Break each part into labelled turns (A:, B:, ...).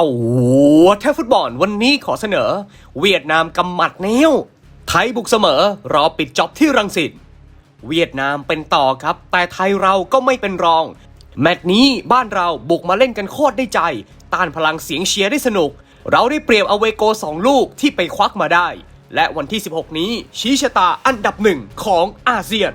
A: ตัวแทบฟุตบอลวันนี้ขอเสนอ เวียดนามกำหมัดแนวไทยบุกเสมอ รอปิดจ็อบที่รังสิตเวียดนามเป็นต่อครับ แต่ไทยเราก็ไม่เป็นรอง แมตช์นี้บ้านเราบุกมาเล่นกันโคตรได้ใจ ต้านพลังเสียงเชียร์ได้สนุก เราได้เปรียบเอาเวโกสองลูกที่ไปควักมาได้ และวันที่ 16 นี้ชี้ชะตาอันดับหนึ่งของอาเซียน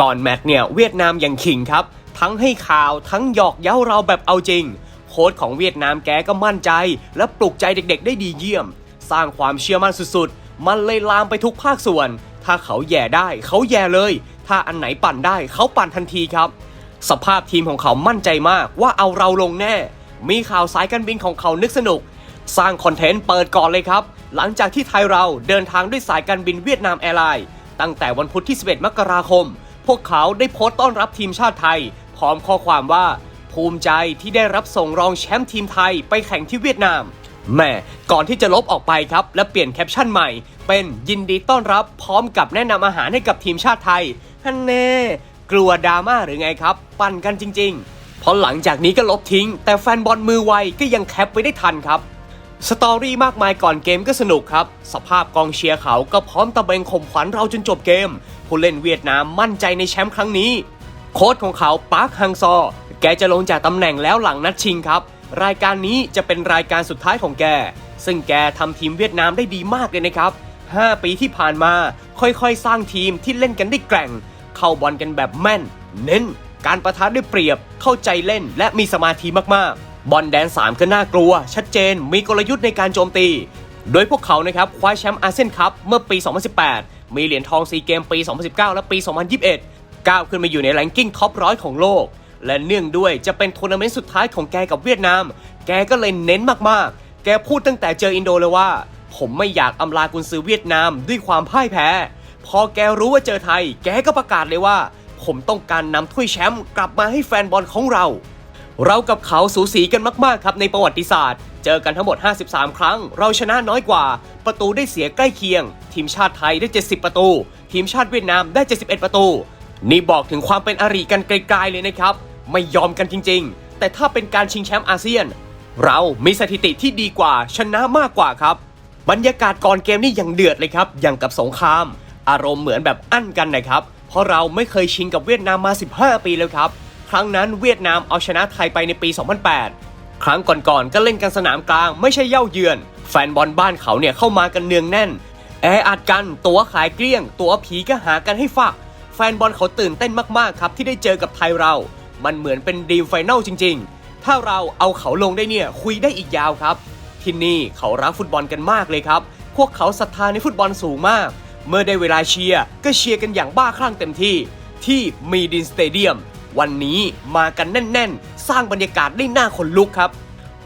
A: ก่อนแมตช์เนี่ยเวียดนามยังขิงครับ ทั้งให้ข่าวทั้งหยอกเย้าเราแบบเอาจริง โค้ชของเวียดนามแกก็มั่นใจ และปลุกใจเด็กๆ ได้ดีเยี่ยม สร้างความเชื่อมั่นสุดๆ มันเลยลามไปทุกภาคส่วน ถ้าเขาแย่ได้เขาแย่เลย ถ้าอันไหนปั่นได้เขาปั่นทันทีครับ สภาพทีมของเขามั่นใจมากว่าเอาเราลงแน่ มีข่าวสายการบินของเขานึกสนุก สร้างคอนเทนต์เปิดก่อนเลยครับ หลังจากที่ไทยเราเดินทางด้วยสายการบินเวียดนามแอร์ไลน์ตั้งแต่วันพุธที่ 11 มกราคม พวกเขาได้โพสต์ต้อนรับทีมชาติไทย พร้อมข้อความว่า ภูมิใจที่ได้รับส่งรองแชมป์ทีมไทยไปแข่งที่เวียดนามแม่ก่อนที่จะลบออกไปครับ และเปลี่ยนแคปชั่นใหม่ เป็นยินดีต้อนรับพร้อมกับแนะนำอาหารให้กับทีมชาติไทยฮันแน่กลัวดราม่าหรือไงครับ ปั่นกันจริงๆเพราะหลังจากนี้ก็ลบทิ้ง แต่แฟนบอลมือไวก็ยังแคปไว้ได้ทันครับสตอรี่มากมายก่อนเกมก็สนุกครับ สภาพกองเชียร์เขาก็พร้อมตะเบงข่มขวัญเราจนจบเกม ผู้เล่นเวียดนามมั่นใจในแชมป์ครั้งนี้ โค้ชของเขาปาร์คฮังซอ แกจะลงจากตำแหน่งแล้วหลังนัดชิงครับ รายการนี้จะเป็นรายการสุดท้ายของแก ซึ่งแกทำทีมเวียดนามได้ดีมากเลยนะครับ 5 ปีที่ผ่านมาค่อยๆ สร้างทีมที่เล่นกันได้แกร่ง เข้าบอลกันแบบแม่น เน้น การประทะด้วยเปรียบ เข้าใจเล่นและมีสมาธิมากๆ บอลแดน 3 ก็น่ากลัว ชัดเจน มีกลยุทธ์ในการโจมตี โดยพวกเขานะครับคว้าแชมป์อาเซียนคัพเมื่อปี 2018 มีเหรียญทองซีเกมปี 2019 และปี 2021 ก้าวขึ้นมาอยู่ในแรงกิ้งท็อปร้อยของโลก และเนื่องด้วยจะเป็นทัวร์นาเมนต์สุดท้ายของแกกับเวียดนาม แกก็เลยเน้นมากๆ แกพูดตั้งแต่เจออินโดเลยว่า ผมไม่อยากอำลากุนซือเวียดนามด้วยความพ่ายแพ้ พอแกรู้ว่าเจอไทย แกก็ประกาศเลยว่า ผมต้องการนำถ้วยแชมป์กลับมาให้แฟนบอลของเรา เรากับเขาสูสีกันมากๆครับในประวัติศาสตร์เจอกันทั้งหมด 53 ครั้ง เราชนะน้อยกว่า ประตูได้เสียใกล้เคียง ทีมชาติไทยได้ 70 ประตู ทีมชาติเวียดนามได้ 71 ประตู นี่บอกถึงความเป็นอริกันไกลๆเลยนะครับ ไม่ยอมกันจริง ๆ แต่ถ้าเป็นการชิงแชมป์อาเซียน เรามีสถิติที่ดีกว่าชนะมากกว่าครับ บรรยากาศก่อนเกมนี่ยังเดือดเลยครับอย่างกับสงคราม อารมณ์เหมือนแบบอั้นกันนะครับ เพราะเราไม่เคยชิงกับเวียดนามมา 15 ปีแล้วครับ ครั้งนั้นเวียดนามเอาชนะไทยไปในปี 2008 ครั้งก่อนๆก็เล่นกันสนามกลาง ไม่ใช่เย่าเยือน แฟนบอลบ้านเขาเนี่ยเข้ามากันเนืองแน่นแออัดกัน ตัวขายเกลี้ยง ตัวผีก็หากันให้ฝัก แฟนบอลเขาตื่นเต้นมากๆครับที่ได้เจอกับไทยเรา มันเหมือนเป็นดีลไฟแนลจริง ๆ ถ้าเราเอาเขาลงได้เนี่ยคุยได้อีกยาวครับ ที่นี่เขารักฟุตบอลกันมากเลยครับ พวกเขาศรัทธาในฟุตบอลสูงมาก เมื่อได้เวลาเชียร์ก็เชียร์กันอย่างบ้าคลั่งเต็มที่ ที่มีดินสเตเดียม วันนี้มากันแน่น ๆ สร้างบรรยากาศได้น่าขนลุกครับ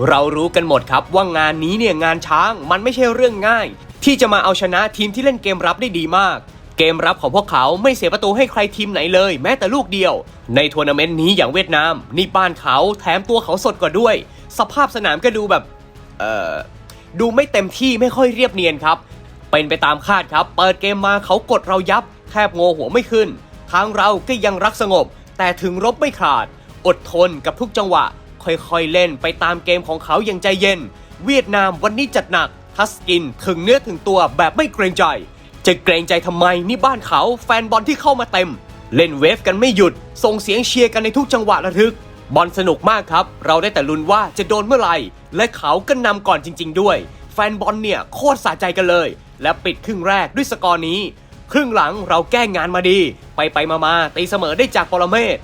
A: เรารู้กันหมดครับว่างานนี้เนี่ยงานช้างมันไม่ใช่เรื่องง่าย ที่จะมาเอาชนะทีมที่เล่นเกมรับได้ดีมาก เกมรับของพวกเขาไม่เสียประตูให้ใครทีมไหนเลย แม้แต่ลูกเดียว ในทัวร์นาเมนต์นี้อย่างเวียดนาม นี่บ้านเขาแถมตัวเขาสดกว่าด้วย สภาพสนามก็ดูแบบ เอ่อ ดูไม่เต็มที่ไม่ค่อยเรียบเนียนครับ เป็นไปตามคาดครับ เปิดเกมมาเขากดเรายับ แทบโงหัวไม่ขึ้น ทางเราก็ยังรักสงบ แต่ถึงรบไม่ขาด อดทนกับทุกจังหวะ ค่อยๆเล่นไปตามเกมของเขาอย่างใจเย็น เวียดนามวันนี้จัดหนักทัสกินถึงเนื้อถึงตัวแบบไม่เกรงใจ จะเกรงใจทำไมนี่บ้านเขาแฟนบอลที่เข้ามาเต็ม เล่นเวฟกันไม่หยุด ส่งเสียงเชียร์กันในทุกจังหวะระทึก บอลสนุกมากครับ เราได้แต่ลุ้นว่าจะโดนเมื่อไหร่ และเขาก็นำก่อนจริง ๆ ด้วย แฟนบอลเนี่ยโคตรสะใจกันเลย และปิดครึ่งแรกด้วยสกอร์นี้ ครึ่งหลังเราแก้งานมาดี ไปไปมามาตีเสมอได้จากปรเมศ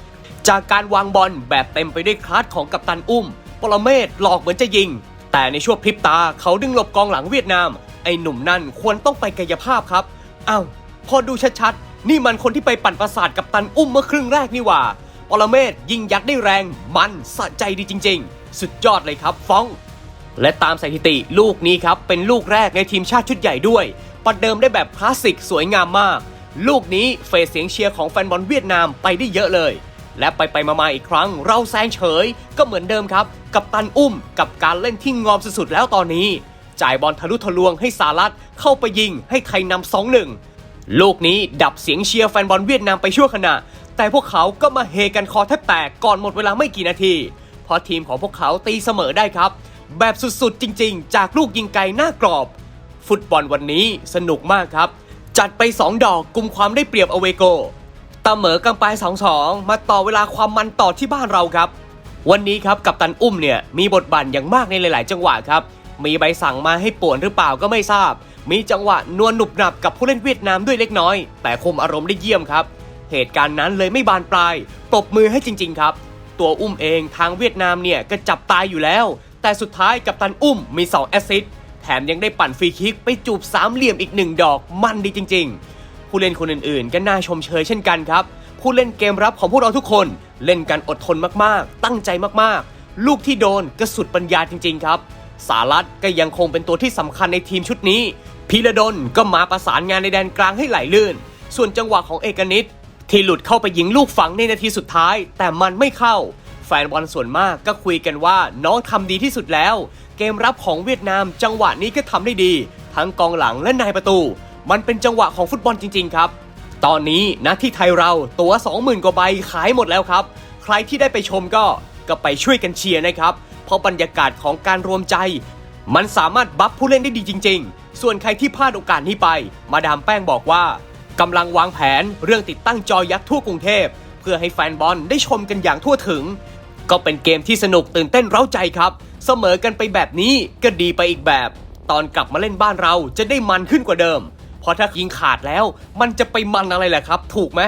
A: จากการวางบอลแบบเต็มไปด้วยคลาสของกัปตันอุ้ม ปรเมศหลอกเหมือนจะยิง แต่ในช่วงพริบตาเขาดึงหลบกองหลังเวียดนาม ไอ้หนุ่มนั่นควรต้องไปกายภาพครับอ้าวพอดูชัดๆ นี่มันคนที่ไปปั่นประสาทกับตันอุ้มเมื่อครึ่งแรกนี่หว่าปรเมศยิงยัดได้แรง มันสะใจดีจริง ๆ สุดยอดเลยครับฟ้อง และตามสถิติลูกนี้ครับ เป็นลูกแรกในทีมชาติชุดใหญ่ด้วยประเดิมได้แบบคลาสสิกสวยงามมาก ลูกนี้เฟสเสียงเชียร์ของแฟนบอลเวียดนามไปได้เยอะเลย และไปไปมาๆอีกครั้ง เราแซงเฉย ก็เหมือนเดิมครับ กับตันอุ้มกับการเล่นที่งอมสุดๆแล้วตอนนี้ จ่ายบอลทะลุทะลวงให้สารัตเข้าไปยิงให้ไทยนำสองหนึ่งลูกนี้ดับเสียงเชียร์แฟนบอลเวียดนามไปชั่วขณะ แต่พวกเขาก็มาเฮกันคอแทบแตกก่อนหมดเวลาไม่กี่นาทีเพราะทีมของพวกเขาตีเสมอได้ครับ แบบสุดๆจริง ๆ จากลูกยิงไกลหน้ากรอบ ฟุตบอลวันนี้สนุกมากครับ จัดไป 2 ดอกกลุ่มความได้เปรียบอเวโกตเหมอกันไป2-2 มาต่อเวลาความมันต่อที่บ้านเราครับ วันนี้ครับกับตันอุ้มเนี่ยมีบทบาทอย่างมากในหลาย ๆ จังหวะครับ มีใบสั่งมาให้ป่วนหรือเปล่าก็ไม่ทราบ มีจังหวะนวลหนุบหนับกับผู้เล่นเวียดนามด้วยเล็กน้อย แต่คุมอารมณ์ได้เยี่ยมครับ เหตุการณ์นั้นเลยไม่บานปลายปรบมือให้จริง ๆ ครับ ตัวอุ้มเองทางเวียดนามเนี่ยก็จับตายอยู่แล้ว แต่สุดท้ายกับตันอุ้มมี2แอสซิสต์แถมยังได้ปั่นฟรีคิกไปจูบสามเหลี่ยมอีกหนึ่งดอกมันดีจริง ๆ ผู้เล่นคนอื่นๆ ก็น่าชมเชยเช่นกันครับผู้เล่นเกมรับของพวกเราทุกคน เล่นกันอดทนมากๆ ตั้งใจมากๆ ลูกที่โดนก็สุดปัญญาจริง ๆ ครับ สารัตก็ยังคงเป็นตัวที่สำคัญในทีมชุดนี้ พีระดลก็มาประสานงานในแดนกลางให้ไหลลื่น ส่วนจังหวะของเอกนิตที่หลุดเข้าไปยิงลูกฝังในนาทีสุดท้าย แต่มันไม่เข้า แฟนบอลส่วนมากก็คุยกันว่าน้องทำดีที่สุดแล้ว เกมรับของเวียดนามจังหวะนี้ก็ทำได้ดี ทั้งกองหลังและนายประตู มันเป็นจังหวะของฟุตบอลจริง ๆ ครับ ตอนนี้นะที่ไทยเราตัว 20,000 กว่าใบขายหมดแล้วครับ ใครที่ได้ไปชมก็ก็ไปช่วยกันเชียร์นะครับ ราะบรรยากาศของการรวมใจ มันสามารถบัฟผู้เล่นได้ดีจริง ๆ ส่วนใครที่พลาดโอกาสนี้ไป มาดามแป้งบอกว่ากำลังวางแผนเรื่องติดตั้งจอยักษ์ทั่วกรุงเทพ เพื่อให้แฟนบอลได้ชมกันอย่างทั่วถึง ก็เป็นเกมที่สนุกตื่นเต้นเร้าใจครับ เสมอกันไปแบบนี้ก็ดีไปอีกแบบ ตอนกลับมาเล่นบ้านเราจะได้มันขึ้นกว่าเดิม เพราะถ้ายิงขาดแล้วมันจะไปมันอะไรแหละครับ ถูกไหม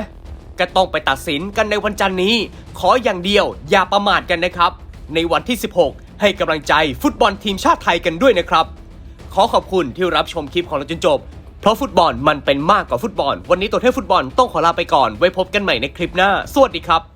A: ก็ต้องไปตัดสินกันในวันจันทร์นี้ ขออย่างเดียวอย่าประมาทกันนะครับ ในวันที่ 16 ให้กำลังใจฟุตบอลทีมชาติไทยกันด้วยนะครับ ขอขอบคุณที่รับชมคลิปของเราจนจบ เพราะฟุตบอลมันเป็นมากกว่าฟุตบอล วันนี้ตัวเทพฟุตบอลต้องขอลาไปก่อน ไว้พบกันใหม่ในคลิปหน้า สวัสดีครับ